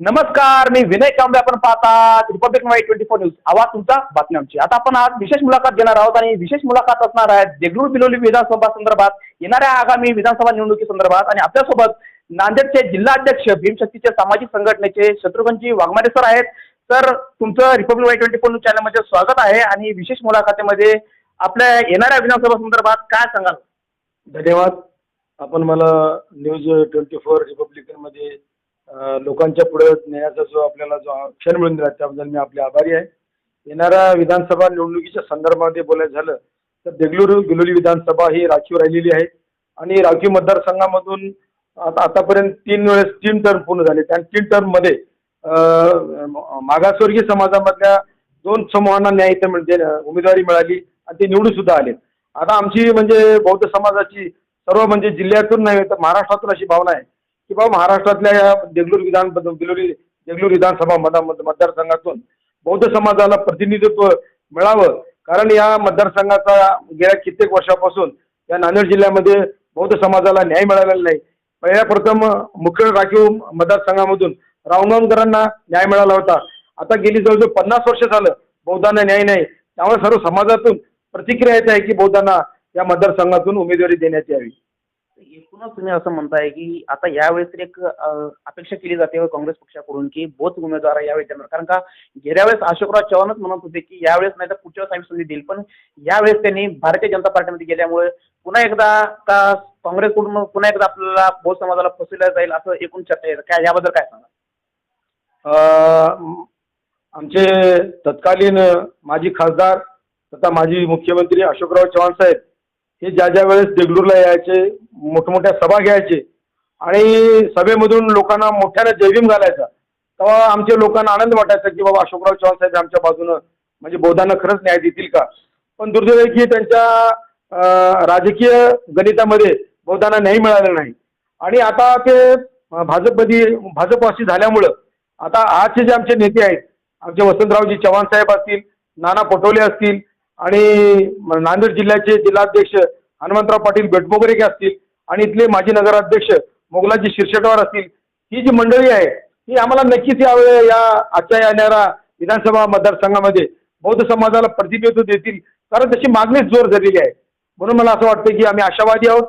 नमस्कार मी विनय कांबळे. आपण पाहतात Republic Y twenty four news आवाज तुमचा बातम्यांची आमची. आता आपण आज विशेष मुलाखत घेणार आहोत आणि विशेष मुलाखत असणार आहे देगलूर बिलोली विधानसभा संदर्भात येणाऱ्या आगामी विधानसभा निवडणुकी संदर्भात आणि आपल्यासोबत नांदेडचे जिल्हाध्यक्ष भीमशक्तीचे सामाजिक संघटनेचे शत्रुघ्नजी वाघमारे सर आहेत. सर तुमचं Republic Y twenty four news चॅनलमध्ये स्वागत आहे आणि विशेष मुलाखतीमध्ये आपल्या येणाऱ्या विधानसभा संदर्भात काय सांगाल? धन्यवाद. आपण मला न्यूज ट्वेंटी फोर रिपब्लिकनमध्ये लोकांच्या पुढे नेण्याचा जो आपल्याला जो क्षण मिळून दिला त्याबद्दल मी आपले आभारी आहे. येणाऱ्या विधानसभा निवडणुकीच्या संदर्भामध्ये बोलायचं झालं तर देगलूर गिलोली विधानसभा ही राखीव राहिलेली आहे. आणि राखीव मतदारसंघामधून आता आतापर्यंत तीन वेळेस तीन टर्म पूर्ण झाले. त्या तीन टर्ममध्ये मागासवर्गीय समाजामधल्या दोन समूहांना न्याय इथं उमेदवारी मिळाली आणि ते निवडून सुद्धा आले आता आमची म्हणजे बौद्ध समाजाची सर्व म्हणजे जिल्ह्यातून नाही तर महाराष्ट्रातून अशी भावना आहे. की बाबा महाराष्ट्रातल्या या देगलूर विधान बिलोली देगलूर विधानसभा मतदारसंघातून बौद्ध समाजाला प्रतिनिधित्व मिळावं. कारण या मतदारसंघाचा गेल्या कित्येक वर्षापासून या नांदेड जिल्ह्यामध्ये बौद्ध समाजाला न्याय मिळालेला नाही. पहिल्या प्रथम मुख्य राखीव मतदारसंघामधून रावणकरांना न्याय मिळाला होता. आता गेली जवळजवळ पन्नास वर्ष झालं बौद्धांना न्याय नाही. त्यामुळे सर्व समाजातून प्रतिक्रिया येत आहे की बौद्धांना या मतदारसंघातून उमेदवारी देण्यात यावी. एकूणच तुम्ही असं म्हणताय की आता यावेळेस तरी एक अपेक्षा केली जाते काँग्रेस पक्षाकडून की बोच उमेदवार यावेळेस देणार कारण का गेल्या वेळेस अशोकराव चव्हाणच म्हणत होते की यावेळेस नाही तर पुढच्या वेळेस आम्ही संधी देईल. पण यावेळेस त्यांनी भारतीय जनता पार्टीमध्ये गेल्यामुळे पुन्हा एकदा का काँग्रेसकडून पुन्हा एकदा आपल्याला बोध समाजाला फसवलं जाईल असं एकूण चर्चा आहे. काय याबद्दल काय सांगा अं, आमचे तत्कालीन माजी खासदार तथा माजी मुख्यमंत्री अशोकराव चव्हाण साहेब हे ज्या ज्या वेळेस देगलूरला यायचे मोठमोठ्या सभा घ्यायचे आणि सभेमधून लोकांना मोठ्याने जयभीम घालायचा तेव्हा आमच्या लोकांना आनंद वाटायचा की बाबा अशोकराव चव्हाण साहेब आमच्या बाजूनं म्हणजे बौद्धांना खरंच न्याय देतील का? पण दुर्दैव की त्यांच्या राजकीय गणितामध्ये बौद्धांना न्याय मिळाला नाही. आणि आता ते भाजपमध्ये भाजपवासी झाल्यामुळं आता आजचे जे आमचे नेते आहेत आमचे वसंतरावजी चव्हाण साहेब असतील नाना पटोले असतील आणि नांदेड जिल्ह्याचे जिल्हाध्यक्ष हनुमंतराव पाटील बेटमोगरे असतील आणि इथले माजी नगराध्यक्ष मोगलाजी शिरशेटवार असतील ही जी मंडळी आहे ही आम्हाला नक्कीच यावेळी या आजच्या येणाऱ्या विधानसभा मतदारसंघामध्ये बौद्ध समाजाला प्रतिनिधित्व देतील कारण तशी मागणीच जोर झालेली आहे. म्हणून मला असं वाटतं की आम्ही आशावादी आहोत.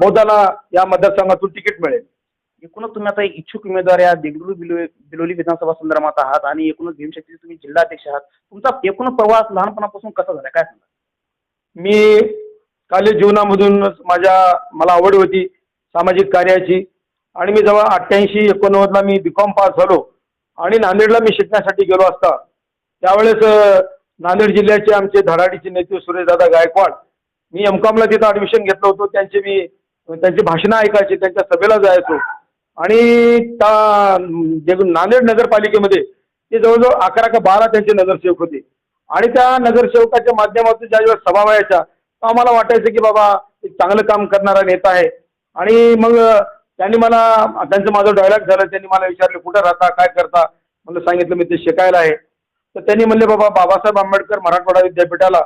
बौद्धाला या मतदारसंघातून तिकीट मिळेल. एकूणच तुम्ही आता इच्छुक उमेदवार या देगलूर बिलो बिलोली विधानसभा संदर्भात आहात आणि एकूणच भीमशक्तीचे तुम्ही जिल्हाध्यक्ष आहात. तुमचा एकूण प्रवास लहानपणापासून कसा झाला? काय सांगा मी कालेज जीवनामधूनच माझ्या मला आवड होती सामाजिक कार्याची आणि मी जेव्हा अठ्ठ्याऐंशी एकोणनव्वदला मी बी कॉम पास झालो आणि नांदेडला मी शिकण्यासाठी गेलो असता त्यावेळेस नांदेड जिल्ह्याचे आमचे धडाडीचे नेते सुरेशदादा गायकवाड मी एमकॉमला तिथं ॲडमिशन घेतलं होतं. त्यांचे मी त्यांची भाषणं ऐकायची त्यांच्या सभेला जायचो. आणि त्या जे नांदेड नगरपालिकेमध्ये ते जवळजवळ अकरा का बारा त्यांचे नगरसेवक होते. आणि त्या नगरसेवकाच्या माध्यमातून ज्या वेळेस सभा व्हायच्या आम्हाला वाटायचं की बाबा एक चांगलं काम करणारा नेता आहे. आणि मग त्यांनी मला त्यांचं माझं डायलॉग झालं त्यांनी मला विचारलं कुठं राहता? काय करता? मला सांगितलं मी ते शिकायला आहे. तर त्यांनी म्हणले बाबा बाबासाहेब आंबेडकर मराठवाडा विद्यापीठाला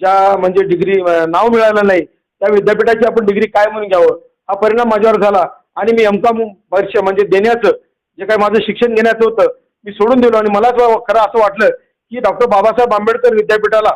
ज्या म्हणजे डिग्री नाव मिळालं नाही त्या विद्यापीठाची आपण डिग्री काय म्हणून घ्यावं? हा परिणाम माझ्यावर झाला. आणि मी एमकॉम परीक्षा वर्ष म्हणजे देण्याचं जे काही माझं शिक्षण घेण्याचं होतं मी सोडून दिलो. आणि मला खरं असं वाटलं की डॉक्टर बाबासाहेब आंबेडकर विद्यापीठाला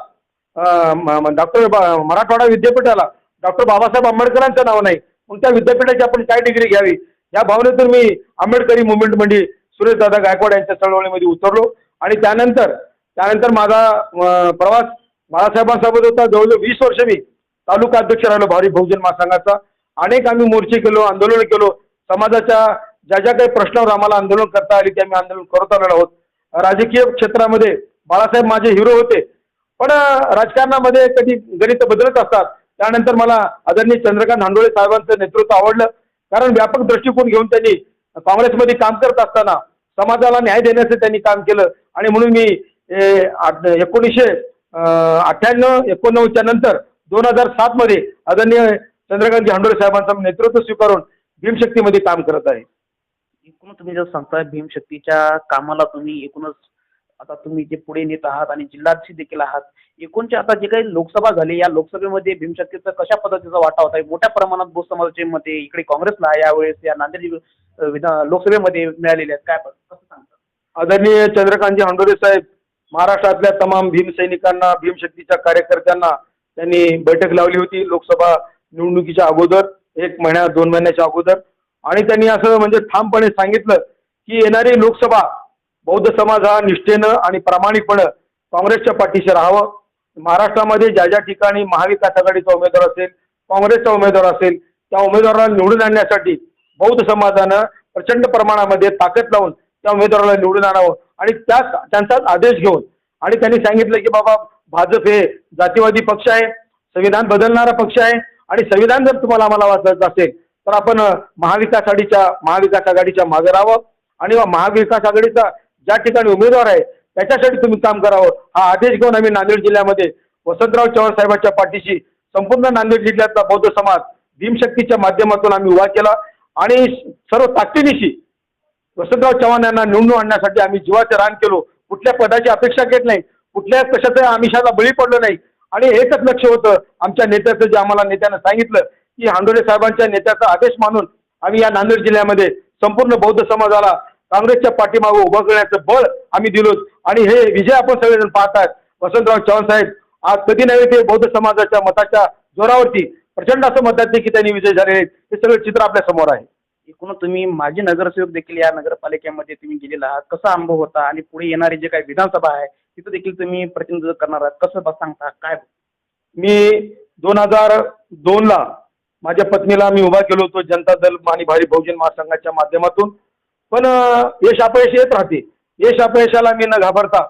डॉक्टर मराठवाडा विद्यापीठाला डॉक्टर बाबासाहेब आंबेडकरांचं नाव नाही. मग त्या विद्यापीठाची आपण काय डिग्री घ्यावी? या भावनेतून मी आंबेडकरी मुवमेंटमध्ये म्हणजे सुरेशदादा गायकवाड यांच्या चळवळीमध्ये उतरलो. आणि त्यानंतर त्यानंतर माझा प्रवास बाळासाहेबांसोबत होता. जवळजवळ वीस वर्ष मी तालुका अध्यक्ष राहिलो भारी बहुजन महासंघाचा. अनेक आम्ही मोर्चे केलो आंदोलन केलो. समाजाच्या ज्या ज्या काही प्रश्नावर आम्हाला आंदोलन करता आली ते आम्ही आंदोलन करत आलेलो आहोत. राजकीय क्षेत्रामध्ये बाळासाहेब माझे हिरो होते. पण राजकारणामध्ये कधी गणित बदलत असतात. त्यानंतर मला आदरणीय चंद्रकांत हांडोळे साहेबांचं नेतृत्व आवडलं. कारण व्यापक दृष्टिकोन घेऊन त्यांनी काँग्रेसमध्ये काम करत असताना समाजाला न्याय देण्याचं त्यांनी काम केलं. आणि म्हणून मी एकोणीसशे अठ्ठ्याण्णव एकोणनव्वदच्या नंतर दोन हजार सातमध्ये आदरणीय चंद्रकांतजी हांडोळे साहेबांचं नेतृत्व स्वीकारून भीमशक्तीमध्ये काम करत आहे. एकूण तुम्ही जर सांगताय भीमशक्तीच्या कामाला तुम्ही एकूणच आता तुम्ही जे पुढे नेत आहात आणि जिल्हाध्यक्ष देखील आहात एकूणचे आता जे काही लोकसभा झाली या लोकसभेमध्ये भीमशक्तीचा कशा पद्धतीचा वाटा होता? मोठ्या प्रमाणात बहु समाजाचे मते इकडे काँग्रेसला यावेळेस या नांदेड विधान लोकसभेमध्ये मिळालेले आहेत. काय कसं सांगता? आदरणीय चंद्रकांतजी हंडोरे साहेब महाराष्ट्रातल्या तमाम भीमसैनिकांना भीमशक्तीच्या कार्यकर्त्यांना त्यांनी बैठक लावली होती. लोकसभा निवडणुकीच्या अगोदर एक महिन्या दोन महिन्याच्या अगोदर. आणि त्यांनी असं म्हणजे ठामपणे सांगितलं की येणारी लोकसभा बौद्ध समाज हा निष्ठेनं आणि प्रामाणिकपणे काँग्रेसच्या पाठीशी राहावं. महाराष्ट्रामध्ये ज्या ज्या ठिकाणी महाविकास आघाडीचा उमेदवार असेल काँग्रेसचा उमेदवार असेल त्या उमेदवाराला निवडून आणण्यासाठी बौद्ध समाजानं प्रचंड प्रमाणामध्ये ताकद लावून त्या उमेदवाराला निवडून आणावं. आणि त्याच त्यांचाच आदेश घेऊन आणि त्यांनी सांगितलं की बाबा भाजप हे जातीवादी पक्ष आहे संविधान बदलणारा पक्ष आहे आणि संविधान जर तुम्हाला आम्हाला वाचायचं असेल तर आपण महाविकास आघाडीच्या महाविकास आघाडीच्या मागे राहावं आणि महाविकास आघाडीचा ज्या ठिकाणी उमेदवार आहे त्याच्यासाठी तुम्ही काम करावं. हा आदेश घेऊन आम्ही नांदेड जिल्ह्यामध्ये वसंतराव चव्हाण साहेबांच्या पाठीशी संपूर्ण नांदेड जिल्ह्यातला बौद्ध समाज भीमशक्तीच्या माध्यमातून आम्ही उभा केला आणि सर्व ताकदीनिशी वसंतराव चव्हाण यांना निवडून आणण्यासाठी आम्ही जीवाचं रान केलो. कुठल्या पदाची अपेक्षा घेत नाही. कुठल्या कशाच्या आमिषाला बळी पडलो नाही. आणि एकच लक्ष होतं आमच्या नेत्याचं जे आम्हाला नेत्यानं सांगितलं की हांडोरे साहेबांच्या नेत्याचा आदेश मानून आम्ही या नांदेड जिल्ह्यामध्ये संपूर्ण बौद्ध समाजाला काँग्रेसच्या पाठीमागं उभं करण्याचं बळ आम्ही दिलो. आणि हे विजय आपण सगळेजण पाहतात वसंतराव चव्हाण साहेब आज कधी नव्हे ते बौद्ध समाजाच्या मताच्या जोरावरती प्रचंड असं म्हणतात की त्यांनी विजय झालेले आहेत. हे सगळं चित्र आपल्यासमोर आहे. एकूण तुम्ही माजी नगरसेवक देखील या नगरपालिकेमध्ये तुम्ही गेलेला आहात. कसा अनुभव होता? आणि पुढे येणारी जे काही विधानसभा आहे तिथं देखील तुम्ही प्रतिनिधित्व करणार आहात. कसं बस सांगता? काय? मी दोन हजार दोनला माझ्या पत्नीला मी उभा केलो होतो जनता दल आणि भारी बहुजन महासंघाच्या माध्यमातून. पण यश अपयश येत राहते. यश अपयशाला मी न घाबरता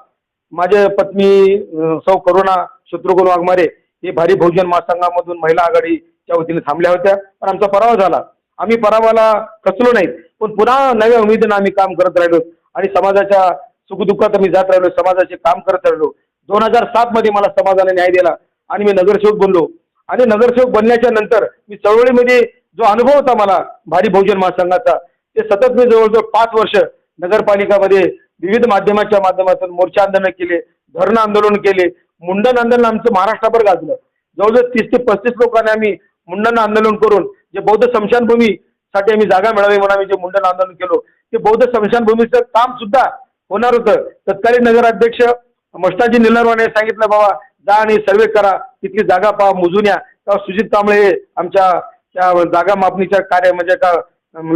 माझे पत्नी सौ करुणा शत्रुघ्न वाघमारे हे भारी बहुजन महासंघामधून महिला आघाडीच्या वतीने थांबल्या होत्या. पण आमचा पराभव झाला. आम्ही पराभवाला खचलो नाहीत. पण पुन्हा नव्या उमेदीनं आम्ही काम करत राहिलो. आणि समाजाच्या सुखदुःखात आम्ही जात राहिलो समाजाचे काम करत राहिलो. दोन हजार सातमध्ये मला समाजाने न्याय दिला आणि मी नगरसेवक बनलो. आणि नगरसेवक बनल्याच्या नंतर मी चळवळीमध्ये जो अनुभव होता मला भारी बहुजन महासंघाचा ते सतत मी जवळजवळ पाच वर्ष नगरपालिकामध्ये विविध माध्यमाच्या माध्यमातून मोर्चा आंदोलन केले धरणं आंदोलन केले मुंडन आंदोलन आमचं महाराष्ट्रभर गाजलं. जवळजवळ तीस ते पस्तीस लोकांनी आम्ही मुंडन आंदोलन करून जे बौद्ध स्मशानभूमीसाठी आम्ही जागा मिळावी म्हणून आम्ही जे मुंडन आंदोलन केलो ते बौद्ध स्मशानभूमीचं काम सुद्धा होणार होतं. तत्कालीन नगराध्यक्ष मष्टाजी निलरवाने सांगितलं बाबा जा आणि सर्वे करा. तिथली जागा पहा मोजून या. तेव्हा सुजित कांबळे हे आमच्या त्या जागा मापणीच्या कार्य म्हणजे का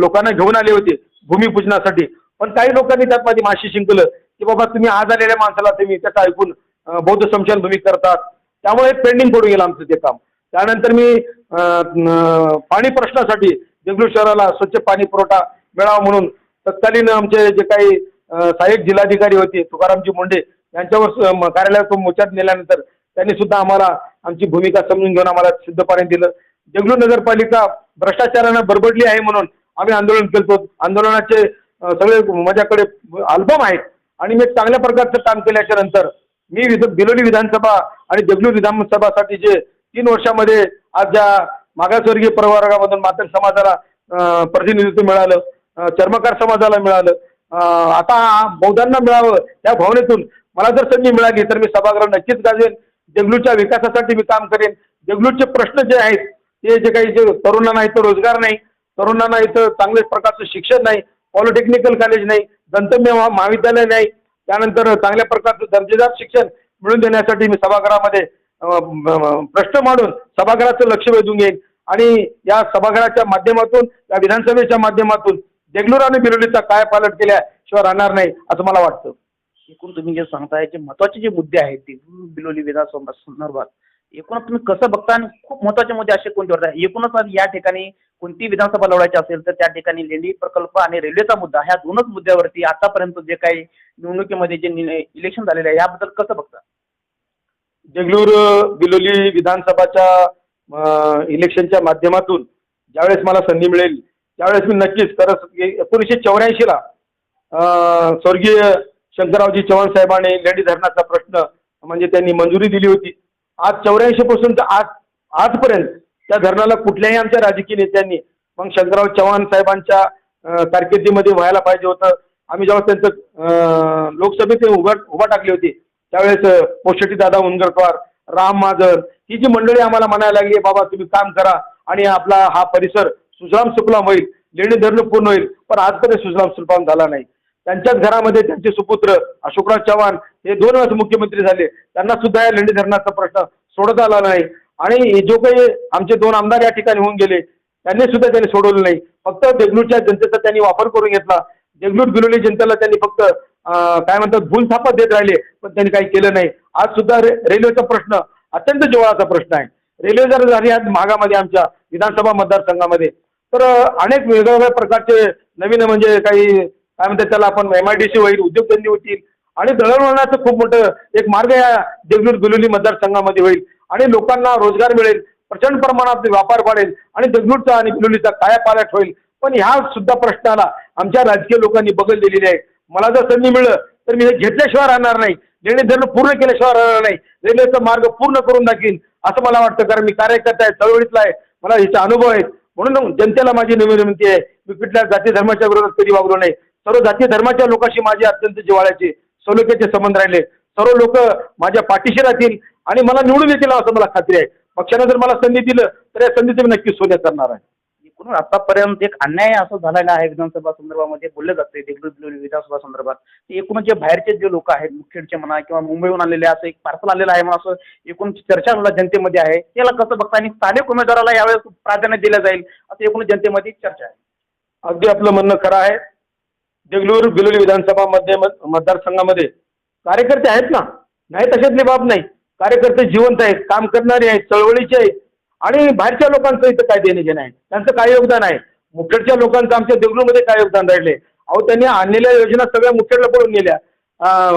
लोकांना घेऊन आले होते भूमिपूजनासाठी पण काही लोकांनी त्यात माझी माशी शिंकलं की बाबा तुम्ही आज आलेल्या माणसाला तुम्ही त्याचं ऐकून बौद्ध समशान भूमी करतात. त्यामुळे पेंडिंग पडून गेलं आमचं ते काम. त्यानंतर मी पाणी प्रश्नासाठी देगलूर शहराला स्वच्छ पाणी पुरवठा मिळावा म्हणून तत्कालीन आमचे जे काही सहाय्यक जिल्हाधिकारी होते तुकारामजी मुंडे यांच्यावर कार्यालयातून मोर्चात नेल्यानंतर त्यांनी सुद्धा आम्हाला आमची भूमिका समजून घेऊन आम्हाला सिद्धपणे दिलं. जगलू नगरपालिका भ्रष्टाचारानं बरबडली आहे म्हणून आम्ही आंदोलन केलं आंदोलनाचे सगळे माझ्याकडे अल्बम आहेत आणि मी चांगल्या प्रकारचं काम केल्याच्यानंतर मी विध बिलोली विधानसभा आणि जगलूर विधानसभासाठी जे तीन वर्षामध्ये आज ज्या मागासवर्गीय प्रवर्गामधून मातंग समाजाला प्रतिनिधित्व मिळालं चर्मकार समाजाला मिळालं आता बौद्धांना मिळावं या भावनेतून मला जर संधी मिळाली तर मी सभागृह नक्कीच गाजवेन. देगलूरच्या विकासासाठी मी काम करेन. देगलूरचे प्रश्न जे आहेत ते जे काही जे तरुणांना इथं रोजगार नाही तरुणांना इथं चांगल्या प्रकारचं शिक्षण नाही पॉलिटेक्निकल कॉलेज नाही दंतम्य महा- महाविद्यालय नाही त्यानंतर चांगल्या प्रकारचं दर्जेदार शिक्षण मिळवून देण्यासाठी मी सभागृहामध्ये प्रश्न मांडून सभागृहाचं लक्ष वेधून घेईन. आणि या सभागृहाच्या माध्यमातून या विधानसभेच्या माध्यमातून देगलूर आणि बिरोलीचा काय पालट केल्याशिवाय राहणार नाही असं मला वाटतं. एकूण तुम्ही जे सांगताय जे महत्त्वाचे जे मुद्दे आहेत ते बिलोली विधानसभा संदर्भात एकूण तुम्ही कसं बघता आणि खूप महत्त्वाचे मुद्दे असे कोणते होते एकूणच आज या ठिकाणी कोणती विधानसभा लढवायची असेल तर त्या ठिकाणी लेंडी प्रकल्प आणि रेल्वेचा मुद्दा ह्या दोनच मुद्द्यावरती आतापर्यंत जे काही निवडणुकीमध्ये जे इलेक्शन झालेलं आहे याबद्दल कसं बघता? देगलूर बिलोली विधानसभाच्या इलेक्शनच्या माध्यमातून ज्यावेळेस मला संधी मिळेल त्यावेळेस मी नक्कीच खरंच एकोणीसशे चौऱ्याऐंशीला स्वर्गीय शंकररावजी चव्हाण साहेबांनी लेडी धरणाचा प्रश्न म्हणजे त्यांनी मंजुरी दिली होती. आज चौऱ्याऐंशी पासून तर आज आजपर्यंत त्या धरणाला कुठल्याही आमच्या राजकीय नेत्यांनी मग शंकरराव चव्हाण साहेबांच्या कारकिर्दीमध्ये व्हायला पाहिजे होतं. आम्ही जेव्हा त्यांचं लोकसभेत उभा उभा टाकली होती त्यावेळेस पोशेटी दादा उनगरकर राम माजर ही जी मंडळी आम्हाला म्हणायला लागली बाबा तुम्ही काम करा आणि आपला हा परिसर सुजलाम सुफलाम होईल लेणी धरणं पूर्ण होईल पण आजपर्यंत सुजलाम सुफलाम झाला नाही. त्यांच्याच घरामध्ये त्यांचे सुपुत्र अशोकराव चव्हाण हे दोन वेळेस मुख्यमंत्री झाले. त्यांना सुद्धा या लेणी धरणाचा प्रश्न सोडता आला नाही. आणि जो काही आमचे दोन आमदार या ठिकाणी होऊन गेले त्यांनी सुद्धा त्यांनी सोडवलं नाही. फक्त देगलूरच्या जनतेचा त्यांनी वापर करून घेतला. देगलूर बिलोली जनतेला त्यांनी फक्त काय म्हणतात भूलथापा देत राहिले पण त्यांनी काही केलं नाही. आज सुद्धा रे रेल्वेचा प्रश्न अत्यंत जिव्हाळाचा प्रश्न आहे. रेल्वे जर झाली आज भागामध्ये आमच्या विधानसभा मतदारसंघामध्ये तर अनेक वेगवेगळ्या प्रकारचे नवीन म्हणजे काही काय म्हणतात त्याला आपण एम आय डी सी होईल उद्योगधंदे होतील आणि दळणवळणाचं खूप मोठं एक मार्ग या देगलूर बिलोली मतदारसंघामध्ये होईल आणि लोकांना रोजगार मिळेल प्रचंड प्रमाणात व्यापार वाढेल आणि देगलूरचा आणि बिलोलीचा कायापालट होईल. पण ह्या सुद्धा प्रश्नाला आमच्या राजकीय लोकांनी बगल दिलेली आहे. मला जर संधी मिळलं तर मी हे घेतल्याशिवाय राहणार नाही. लेणे धरणं पूर्ण केल्याशिवाय राहणार नाही. रेल्वेचा मार्ग पूर्ण करून दाखवीन असं मला वाटतं. कारण मी कार्यकर्ता आहे चळवळीतला आहे. मला ह्याचा अनुभव आहेत म्हणून जनतेला माझी नवी विनंती आहे मी कुठल्या जाती धर्माच्या विरोधात कधी वागलो नाही. सर्व जाती धर्माच्या लोकांशी माझी अत्यंत जिवाळ्याचे सलोख्याचे संबंध राहिले. सर्व लोक माझ्या पाठीशी राहतील आणि मला निवडून येतील असं मला खात्री आहे. पक्षाने जर मला संधी दिलं तर या संधीचं मी नक्की सोन्या करणार आहे. म्हणून आतापर्यंत एक अन्याय असं झालेला आहे विधानसभा संदर्भामध्ये बोललं जाते देगलूर बिलोली विधानसभा संदर्भात. एकूणच एकूण जे बाहेरचे जे लोक आहेत मुखेडचे म्हणा किंवा मुंबईहून आलेले असं एक पार्सल आलेलं आहे म्हणून असं एकूण चर्चा जनतेमध्ये आहे. त्याला कसं बघता आणि स्थानिक उमेदवाराला यावेळेस प्राधान्य दिलं जाईल असं एकूण जनतेमध्ये चर्चा आहे. अगदी आपलं म्हणणं खरं आहे. देगलूर बिलोली विधानसभा मध्ये मतदारसंघामध्ये कार्यकर्ते आहेत ना? नाही तशातली बाब नाही. कार्यकर्ते जिवंत आहेत काम करणारे आहेत चळवळीचे आहेत. आणि बाहेरच्या लोकांचं इथं काय देणे घेणं आहे? त्यांचं काय योगदान आहे? मुखेडच्या लोकांचं आमच्या देगलूरमध्ये काय योगदान राहिले? अहो त्यांनी आणलेल्या योजना सगळ्या मुखेडला पळून गेल्या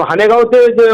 हानेगाव ते जे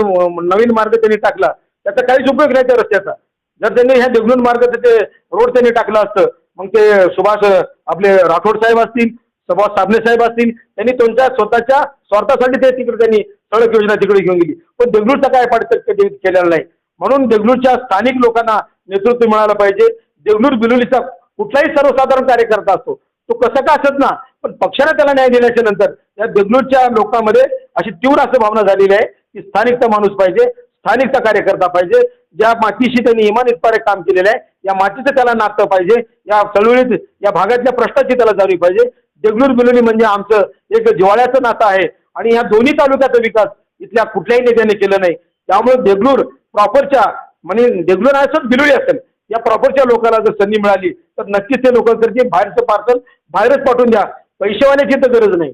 नवीन मार्ग त्यांनी टाकला त्याचा काहीच उपयोग नाही त्या रस्त्याचा. जर त्यांनी ह्या देगलून मार्ग ते रोड त्यांनी टाकलं असतं मग ते सुभाष आपले राठोड साहेब असतील सुभाष साबणे साहेब असतील त्यांनी त्यांच्या स्वतःच्या स्वार्थासाठी ते तिकडे त्यांनी सडक योजना तिकडे घेऊन गेली. पण देगलूरचा काय पाठ केलेला नाही. म्हणून देगलूरच्या स्थानिक लोकांना नेतृत्व मिळालं पाहिजे. देवनूर बिलोलीचा कुठलाही सर्वसाधारण कार्यकर्ता असतो तो कसा का असत ना पण पक्षाने त्याला न्याय दिल्याच्या नंतर या देगलूरच्या लोकांमध्ये अशी तीव्र असं भावना झालेली आहे की स्थानिकचा माणूस पाहिजे स्थानिकचा कार्यकर्ता पाहिजे. ज्या मातीशी त्यांनी इमानितपणे काम केलेलं आहे या मातीचं त्याला नातं पाहिजे. या चळवळीत या भागातल्या प्रश्नाची त्याला जाणीव पाहिजे. देगलूर बिलोली म्हणजे आमचं एक जिवाळ्याचं नातं आहे. आणि ह्या दोन्ही तालुक्याचा विकास इथल्या कुठल्याही नेत्याने केलं नाही. त्यामुळे देगलूर प्रॉपरच्या म्हणजे देगलूर असेल बिलोली असेल. या प्रॉपरच्या लोकांना जर संधी मिळाली तर नक्कीच ते लोक करतील बाहेरचं पार्सल बाहेरच पाठवून द्या. पैसेवाल्याची तर गरज नाही.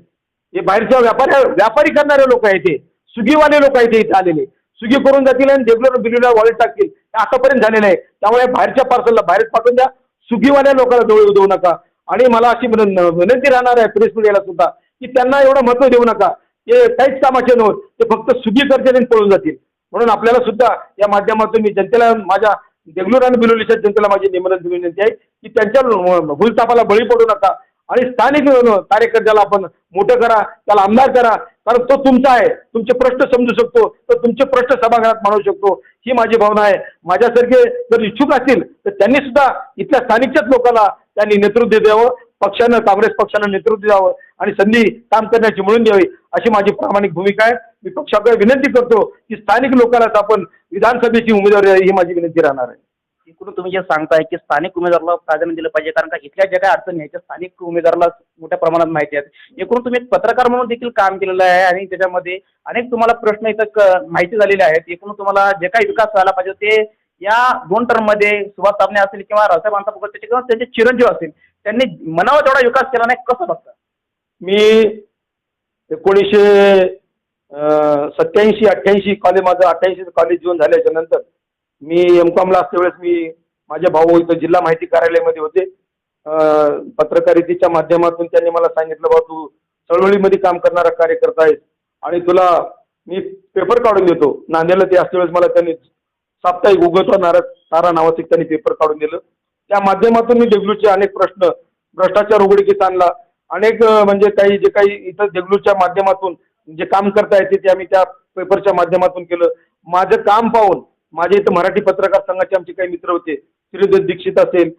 हे बाहेरच्या व्यापाऱ्या व्यापारी करणारे लोक आहेत ते सुगीवाले लोक आहेत इथे आलेले. सुगी करून जातील आणि देगलूर बिलूला वॉलेट टाकतील. आतापर्यंत झालेलं आहे त्यामुळे बाहेरच्या पार्सलला बाहेरच पाठवून द्या. सुगीवाल्या लोकांना जवळ येऊ देऊ नका. आणि मला अशी विनंती राहणार आहे प्रेस मीडियाला सुद्धा की त्यांना एवढं महत्त्व देऊ नका. ते काहीच कामाचे नव्हत. ते फक्त सुगी करतील आणि पळून जातील. म्हणून आपल्याला सुद्धा या माध्यमातून मी जनतेला माझ्या देगलूर आणि बिलोलीच्या जनतेला माझी निमंत्रण विनंती आहे की त्यांच्या भूलतापाला बळी पडू नका आणि स्थानिक कार्यकर्त्याला आपण मोठं करा त्याला आमदार करा. कारण तो तुमचा आहे. तुमचे प्रश्न समजू शकतो. तर तुमचे प्रश्न सभागृहात मांडू शकतो. ही माझी भावना आहे. माझ्यासारखे जर इच्छुक असतील तर त्यांनी सुद्धा इथल्या स्थानिकच्याच लोकांना त्यांनी नेतृत्व द्यावं. पक्षानं काँग्रेस पक्षानं नेतृत्व द्यावं आणि संधी काम करण्याची मिळून द्यावी अशी माझी प्रामाणिक भूमिका आहे. मी पक्षाकडे विनंती करतो की स्थानिक लोकांनाच आपण विधानसभेची उमेदवारी ही माझी विनंती राहणार आहे. एकूण तुम्ही जे सांगताय की स्थानिक उमेदवाराला प्राधान्य दिलं पाहिजे कारण का इथल्या ज्या काही अडचणी आहेत त्या स्थानिक उमेदवाराला मोठ्या प्रमाणात माहिती आहेत. एकूण तुम्ही एक पत्रकार म्हणून देखील काम केलेलं आहे आणि त्याच्यामध्ये अनेक तुम्हाला प्रश्न इथं माहिती झालेले आहेत. एकूण तुम्हाला जे काही विकास व्हायला पाहिजे ते या दोन टर्ममध्ये सुभाष साबणे असतील किंवा रावसाहेब अंतापुकर किंवा त्यांचे चिरंजीव असतील त्यांनी मनावर तेवढा विकास केला नाही कसं बघता? मी एकोणीसशे सत्याऐंशी अठ्ठ्याऐंशी कॉलेज माझं अठ्ठ्याऐंशी कॉलेज जीवन झाल्याच्यानंतर मी एम कॉमला असते वेळेस मी माझ्या भाऊ इथं जिल्हा माहिती कार्यालयामध्ये होते. पत्रकारितेच्या माध्यमातून त्यांनी मला सांगितलं बा तू चळवळीमध्ये काम करणारा कार्यकर्ता आहेस आणि तुला मी पेपर काढून देतो. नांदेडला ते असते वेळेस मला त्यांनी साप्ताहिक उगवतो नारा तारा नावाचं एक त्यांनी पेपर काढून दिलं. त्या माध्यमातून मी देगलूरचे अनेक प्रश्न भ्रष्टाचार उघडकीस आणला. अनेक म्हणजे काही जे काही इथं देगलूरच्या माध्यमातून जे काम करता येते ते आम्ही त्या पेपरच्या माध्यमातून केलं. माझं काम पाहून माझे इथं मराठी पत्रकार संघाचे आमचे काही मित्र होते श्रीदेव दीक्षित असेल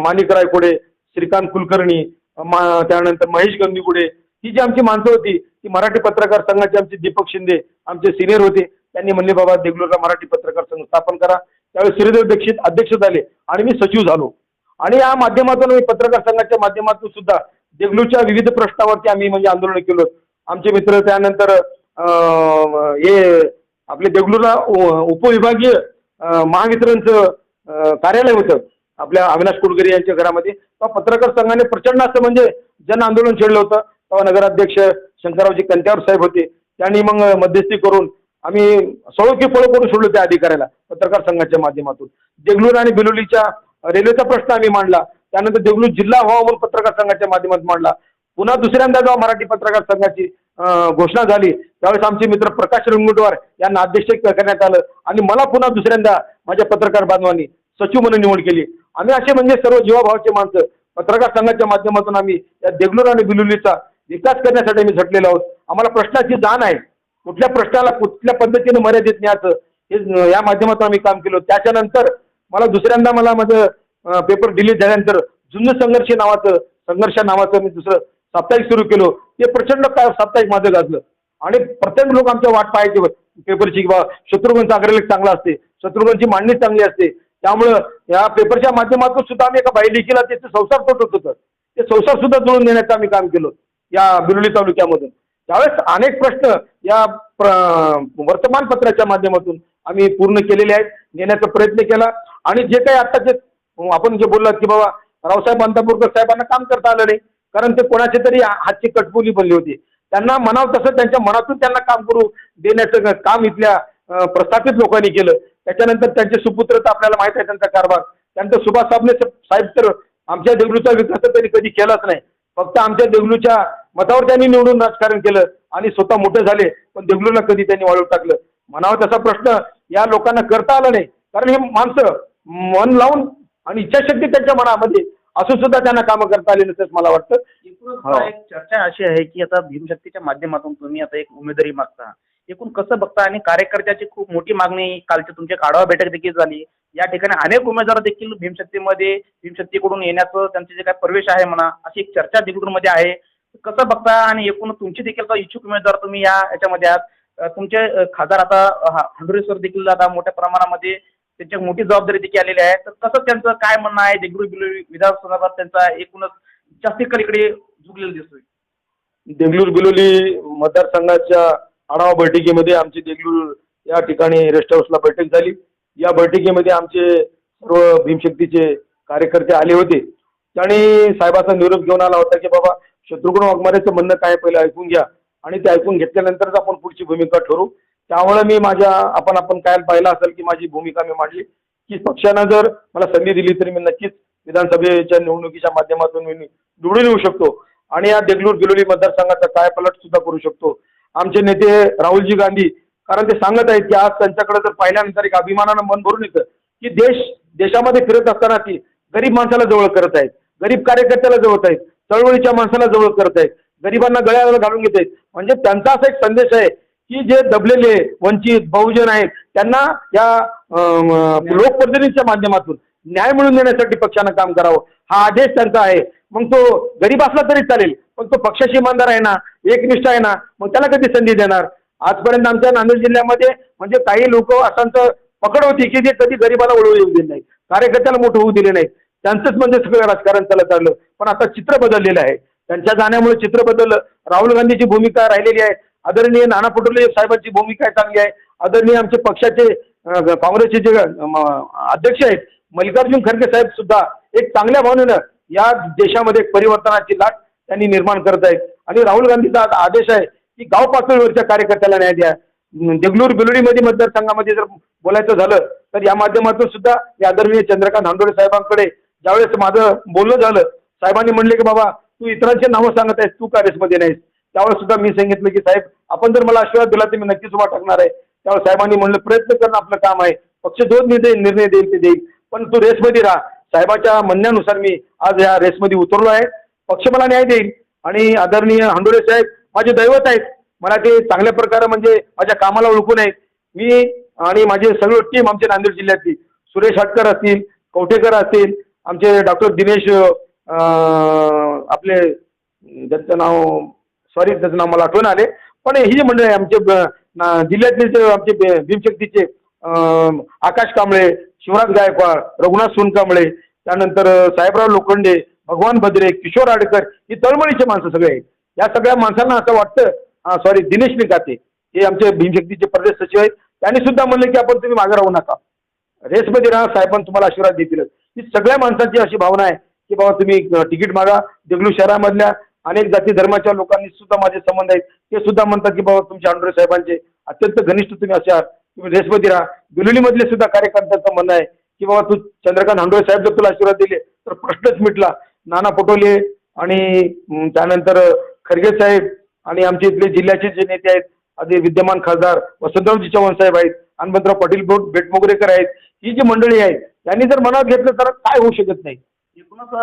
माणिक रायकोडे श्रीकांत कुलकर्णी मा त्यानंतर महेश गंदीगुडे ही जी आमची माणसं होती ती मराठी पत्रकार संघाचे आमचे दीपक शिंदे आमचे सिनियर होते त्यांनी म्हणले बाबा देगलूरला मराठी पत्रकार संघ स्थापन करा. त्यावेळेस श्रीदेव दीक्षित अध्यक्ष झाले आणि मी सचिव झालो. आणि या माध्यमातून मी पत्रकार संघाच्या माध्यमातून सुद्धा देगलूरच्या विविध प्रश्नावरती आम्ही म्हणजे आंदोलन केलं. आमचे मित्र त्यानंतर हे आपले देगलूरला उपविभागीय महावितरणचं कार्यालय होतं. आपल्या अविनाश कुलकर्णी यांच्या घरामध्ये. तेव्हा पत्रकार संघाने प्रचंड असं म्हणजे जन आंदोलन छेडलं होतं. तेव्हा नगराध्यक्ष शंकररावजी कंत्यावर साहेब होते. त्यांनी मग मध्यस्थी करून आम्ही सळोकी पळो करून सोडलो त्या अधिकाऱ्याला पत्रकार संघाच्या माध्यमातून. देगलूर आणि बिलोलीच्या रेल्वेचा प्रश्न आम्ही मांडला. त्यानंतर देगलूर जिल्हा व्हावा म्हणून पत्रकार संघाच्या माध्यमातून मांडला. पुन्हा दुसऱ्यांदा जेव्हा मराठी पत्रकार संघाची घोषणा झाली त्यावेळेस आमचे मित्र प्रकाश रंगुटवार यांना अध्यक्ष करण्यात आलं. आणि मला पुन्हा दुसऱ्यांदा माझ्या पत्रकार बांधवांनी सचिव म्हणून निवड केली. आम्ही असे म्हणजे सर्व जीवाभावाचे माणसं. पत्रकार संघाच्या माध्यमातून आम्ही या देगलूर आणि बिलुलीचा विकास करण्यासाठी आम्ही झटलेलो आहोत. आम्हाला प्रश्नाची जाण आहे. कुठल्या प्रश्नाला कुठल्या पद्धतीने मर्यादित न्यायचं हे या माध्यमातून आम्ही काम केलं. त्याच्यानंतर मला दुसऱ्यांदा मला माझं पेपर डिलीट झाल्यानंतर जुन्न संघर्ष नावाचं संघर्ष नावाचं मी दुसरं साप्ताहिक सुरू केलं. ते प्रचंड काय साप्ताहिक माझं गाजलं. आणि प्रत्येक लोक आमच्या वाट पाहायचे पेपरची किंवा शत्रुघ्नचा अग्रलेख चांगला असते. शत्रुघ्नची मांडणी चांगली असते. त्यामुळं या पेपरच्या माध्यमातून सुद्धा आम्ही एका बाई बाईलेखीला त्याचं संसार तोटत होतं ते संसार सुद्धा जुळून देण्याचं आम्ही काम केलं. या बिलोली तालुक्यामधून. त्यावेळेस अनेक प्रश्न या प्र वर्तमानपत्राच्या माध्यमातून आम्ही पूर्ण केलेले आहेत. नेण्याचा प्रयत्न केला. आणि जे काही आत्ताचे आपण जे बोललात की बाबा रावसाहेब अंतापूरकर साहेबांना काम करता आलं नाही. कारण ते कोणाचे तरी हातची कटपुली बनली होती. त्यांना म्हणावं तसं त्यांच्या मनातून त्यांना काम करू देण्याचं काम इथल्या प्रस्थापित लोकांनी केलं. त्याच्यानंतर त्यांचे सुपुत्र तर आपल्याला माहीत आहे त्यांचा कारभार. त्यानंतर सुभाष साबणे साहेब तर आमच्या देगलूचा विकास त्यांनी कधी केलाच नाही. फक्त आमच्या देगलूच्या मतावर त्यांनी निवडून राजकारण केलं आणि स्वतः मोठे झाले पण देगलूला कधी त्यांनी वाळू टाकलं. म्हणावं तसा प्रश्न या लोकांना करता आला नाही. कारण हे माणसं मन लावून आणि इच्छाशक्ती त्यांच्या मनामध्ये असून सुद्धा त्यांना कामं करता आली नसतेच मला वाटतं. हो. एक चर्चा अशी आहे की आता भीमशक्तीच्या माध्यमातून तुम्ही आता एक उमेदवारी मागता. एकूण कसं बघता आणि कार्यकर्त्याची खूप मोठी मागणी कालच्या तुमच्या काढावा बैठक देखील झाली. या ठिकाणी अनेक उमेदवार देखील भीमशक्तीमध्ये भीमशक्तीकडून येण्याचं त्यांचे जे काय प्रवेश आहे म्हणा अशी एक चर्चा दिगडूरमध्ये आहे. कसं बघता आणि एकूण तुमची देखील आता इच्छुक उमेदवार तुम्ही या याच्यामध्ये आहात. अ, तुमचे अ, खासदार आता हा- हांडुरे सर देखील आता मोठ्या प्रमाणामध्ये त्यांची मोठी जबाबदारी देखील आलेली आहे. तर कसं त्यांचं काय म्हणणं आहे? देगलूर बिलोरी विधानसभात त्यांचा एकूणच जास्ती कलीकडे झुकलेला दिसतोय. देगलूर बिलोली मतदारसंघाच्या आढावा बैठकीमध्ये आमची देगलूर या ठिकाणी रेस्ट हाऊसला बैठक झाली. या बैठकीमध्ये आमचे सर्व भीमशक्तीचे कार्यकर्ते आले होते. आणि साहेबाचा निरोप घेऊन आला होता की बाबा शत्रुघ्न वाघमारेचं म्हणणं काय पहिलं ऐकून घ्या. आणि ते ऐकून घेतल्यानंतरच आपण पुढची भूमिका ठरवू. त्यामुळे मी माझ्या आपण आपण काय पाहिलं असेल की माझी भूमिका मी मांडली. की पक्षानं जर मला संधी दिली तरी मी नक्कीच विधानसभेच्या निवडणुकीच्या माध्यमातून मी निवडून येऊ शकतो. आणि या देगलूर बिलोली मतदारसंघाचा कायपलट सुद्धा करू शकतो. आमचे नेते राहुलजी गांधी कारण ते सांगत आहेत की आज त्यांच्याकडे जर पाहिल्यानंतर एक अभिमानानं मन भरून येतं की देश देशामध्ये फिरत असताना ती गरीब माणसाला जवळ करत आहेत गरीब कार्यकर्त्याला जवळ आहेत चळवळीच्या माणसाला जवळ करत आहेत गरिबांना गळ्याला घालून घेत आहेत. म्हणजे त्यांचा असा एक संदेश आहे की जे दबलेले वंचित बहुजन आहेत त्यांना या लोकप्रतिनिधीच्या माध्यमातून न्याय मिळवून देण्यासाठी पक्षानं काम करावं हा आदेश त्यांचा आहे. मग तो गरीब असला तरी चालेल पण तो पक्षाशी इमानदार आहे ना एकनिष्ठ आहे ना मग त्याला कधी संधी देणार? आजपर्यंत आमच्या नांदेड जिल्ह्यामध्ये म्हणजे काही लोक असांचं पकड होती की जे कधी गरिबाला वळवू येऊ दिले नाही कार्यकर्त्याला मोठं होऊ दिले नाही त्यांचंच म्हणजे सगळं राजकारण चालत आलं पण आता चित्र बदललेलं आहे. त्यांच्या जाण्यामुळे चित्र बदललं. राहुल गांधीची भूमिका राहिलेली आहे. आदरणीय नाना पटोले साहेबांची भूमिका चांगली आहे. आदरणीय आमचे पक्षाचे काँग्रेसचे जे अध्यक्ष आहेत मल्लिकार्जुन खरगे साहेब सुद्धा एक चांगल्या भावनेनं या देशामध्ये परिवर्तनाची लाट त्यांनी निर्माण करत आहेत. आणि राहुल गांधीचा आदेश आहे की गाव पातळीवरच्या कार्यकर्त्याला न्याय द्या. अं, देगलूर बिलोडीमध्ये मतदारसंघामध्ये जर बोलायचं झालं तर या माध्यमातून सुद्धा या आदरणीय चंद्रकांत हांडोळे साहेबांकडे ज्यावेळेस माझं बोलणं झालं साहेबांनी म्हणले की बाबा तू इतरांचे नावं सांगत आहेस तू कार्यमध्ये नाहीस? त्यावेळेस सुद्धा मी सांगितलं की साहेब आपण जर मला आशीर्वाद दिला तर मी नक्कीच उभा टाकणार आहे. त्यावेळेस साहेबांनी म्हणलं प्रयत्न करणं आपलं काम आहे. पक्ष जो निर्णय निर्णय देईल ते देईल. पण तू रेसमध्ये राहा. साहेबाच्या म्हणण्यानुसार मी आज या रेसमध्ये उतरलो आहे. पक्ष मला न्याय देईल. आणि आदरणीय हांडोळे साहेब माझे दैवत आहेत. मला ते चांगल्या प्रकारे म्हणजे माझ्या कामाला ओळखून आहेत. मी आणि माझे सगळं टीम आमच्या नांदेड जिल्ह्यातली. सुरेश हटकर असतील कवठेकर असतील आमचे डॉक्टर दिनेश आपले ज्यांचं नाव सॉरी त्याचं नाव मला आठवण आले पण ही जी मंडळी आहे आमचे जिल्ह्यातले जे आमचे भीमशक्तीचे अं, आकाश कांबळे शिवराज गायकवाड रघुनाथ सोनकांबळे त्यानंतर साहेबराव लोखंडे भगवान भद्रे किशोर आडकर ही तळमळीचे माणसं सगळे आहेत. या सगळ्या माणसांना असं वाटतं सॉरी दिनेश निकाते हे आमचे भीमशक्तीचे प्रदेश सचिव आहेत. त्यांनी सुद्धा म्हणले की आपण तुम्ही मागे राहू नका. रेसमध्ये राहा साहेबां तुम्हाला आशीर्वाद देतील ही सगळ्या माणसांची अशी भावना आहे की बाबा तुम्ही तिकीट मागा. देगलू शहरामधल्या अनेक जाती धर्माच्या लोकांनी सुद्धा माझे संबंध आहेत. ते सुद्धा म्हणतात की बाबा तुमच्या आंडोरे साहेबांचे अत्यंत घनिष्ठ तुम्ही असे आहात. तुम्ही रेसमध्ये राहा. बिलोलीमधले सुद्धा कार्यकर्त्यांचं म्हणणं आहे की बाबा तू चंद्रकांत हांडोळे साहेब जर तुला आशीर्वाद दिले तर प्रश्नच मिटला. नाना पटोले आणि त्यानंतर खरगे साहेब आणि आमचे इथले जिल्ह्याचे जे नेते आहेत आधी विद्यमान खासदार वसंतरावजी चव्हाण साहेब आहेत हनुमंतराव पाटील बोट बेटमोगरेकर आहेत ही जी मंडळी आहेत त्यांनी जर मनात घेतलं तर काय होऊ शकत नाही? एकूणच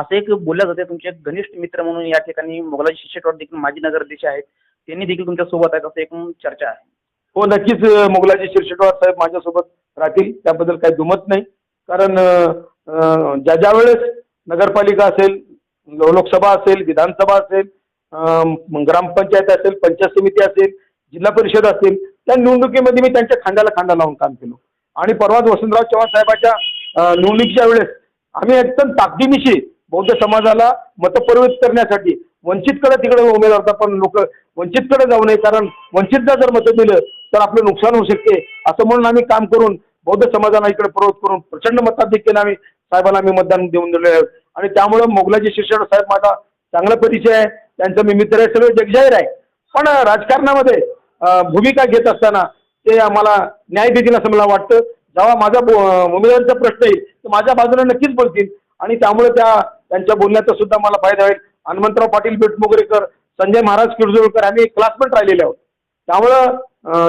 असं एक बोलल्या जाते तुमचे घनिष्ठ मित्र म्हणून या ठिकाणी मोगलाजी शिक्षेटवर देखील माजी नगराध्यक्ष आहेत. त्यांनी देखील तुमच्यासोबत आहेत असं एकूण चर्चा आहे. हो नक्कीच अं, मोगलाजी साहेब माझ्यासोबत राहतील. त्याबद्दल काही दुमत नाही. कारण ज्या ज्या वेळेस नगरपालिका असेल लोकसभा असेल विधानसभा असेल ग्रामपंचायत असेल पंचायत समिती असेल जिल्हा परिषद असेल त्या निवडणुकीमध्ये मी त्यांच्या खांद्याला खांदा लावून काम केलं. आणि परवाच वसंतराव चव्हाण साहेबाच्या निवडणुकीच्या वेळेस आम्ही एकदम ताकदीनिशी बौद्ध समाजाला मतप्रवित करण्यासाठी वंचितकडे तिकडे उमेदवार होता पण लोक वंचितकडे जाऊ नये कारण वंचितला जर मतं दिलं तर आपलं नुकसान होऊ शकते. असं म्हणून आम्ही काम करून बौद्ध समाजाला इकडे प्रवृत्त करून प्रचंड मताधिक्याने आम्ही साहेबांना आम्ही मतदान देऊन दिलेलं आहे. आणि त्यामुळं मोगलाजी शिरसाट साहेब माझा चांगला परिचय आहे. त्यांचं मी मित्र आहे सगळे जगजाहीर आहे. पण राजकारणामध्ये भूमिका घेत असताना ते आम्हाला न्याय देतील असं मला वाटतं. जेव्हा माझा बो- उमेदवारीचा प्रश्न येईल तर माझ्या बाजूने नक्कीच बोलतील. आणि त्यामुळे त्या त्यांच्या बोलण्याचा सुद्धा मला फायदा होईल. हनुमंतराव पाटील बेटमोगरेकर संजय महाराज किरजोळकर आम्ही क्लासमेट राहिलेले आहोत. त्यामुळं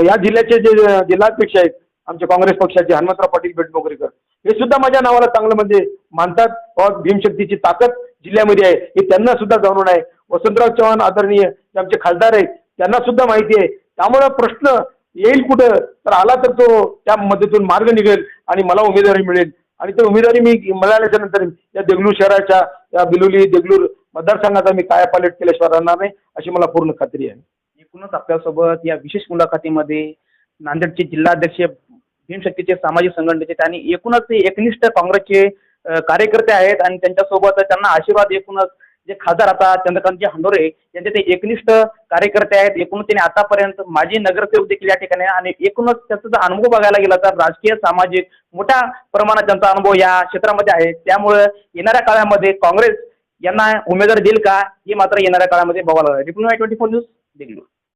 या जिल्ह्याचे जे जिल्हाध्यक्ष आहेत आमच्या काँग्रेस पक्षाचे हनुमंतराव पाटील बेटमोगरेकर हे सुद्धा माझ्या नावाला चांगलं म्हणजे मानतात. भीमशक्तीची ताकद जिल्ह्यामध्ये आहे हे त्यांना सुद्धा जाणून आहे. वसंतराव चव्हाण आदरणीय जे आमचे खासदार आहेत त्यांना सुद्धा माहिती आहे. त्यामुळं प्रश्न येईल कुठं? तर आला तर तो त्या मदतीतून मार्ग निघेल आणि मला उमेदवारी मिळेल. आणि ते उमेदवारी मी मिळाल्याच्या नंतर या देगलूर शहराच्या या बिलोली देगलूर मतदारसंघाचा मी कायापालट केल्याशिवाय राहणार नाही अशी मला पूर्ण खात्री आहे. एकूणच आपल्यासोबत या विशेष मुलाखतीमध्ये नांदेडचे जिल्हाध्यक्ष भीमशक्तीचे सामाजिक संघटनेचे आणि एकूणच ते एकनिष्ठ काँग्रेसचे कार्यकर्ते आहेत आणि त्यांच्यासोबत त्यांना आशीर्वाद एकूणच जे खासदार आता चंद्रकांतजी हंडोरे यांचे ते एकनिष्ठ कार्यकर्ते आहेत. एकूण त्यांनी आतापर्यंत माजी नगरसेवक देखील या ठिकाणी आणि एकूणच त्यांचा अनुभव बघायला गेला तर राजकीय सामाजिक मोठ्या प्रमाणात त्यांचा अनुभव या क्षेत्रामध्ये आहे. त्यामुळे येणाऱ्या काळामध्ये काँग्रेस यांना उमेदवार देईल का? हे मात्र येणाऱ्या काळामध्ये बघायला लागेल ट्वेंटी फोर न्यूज दिल्ली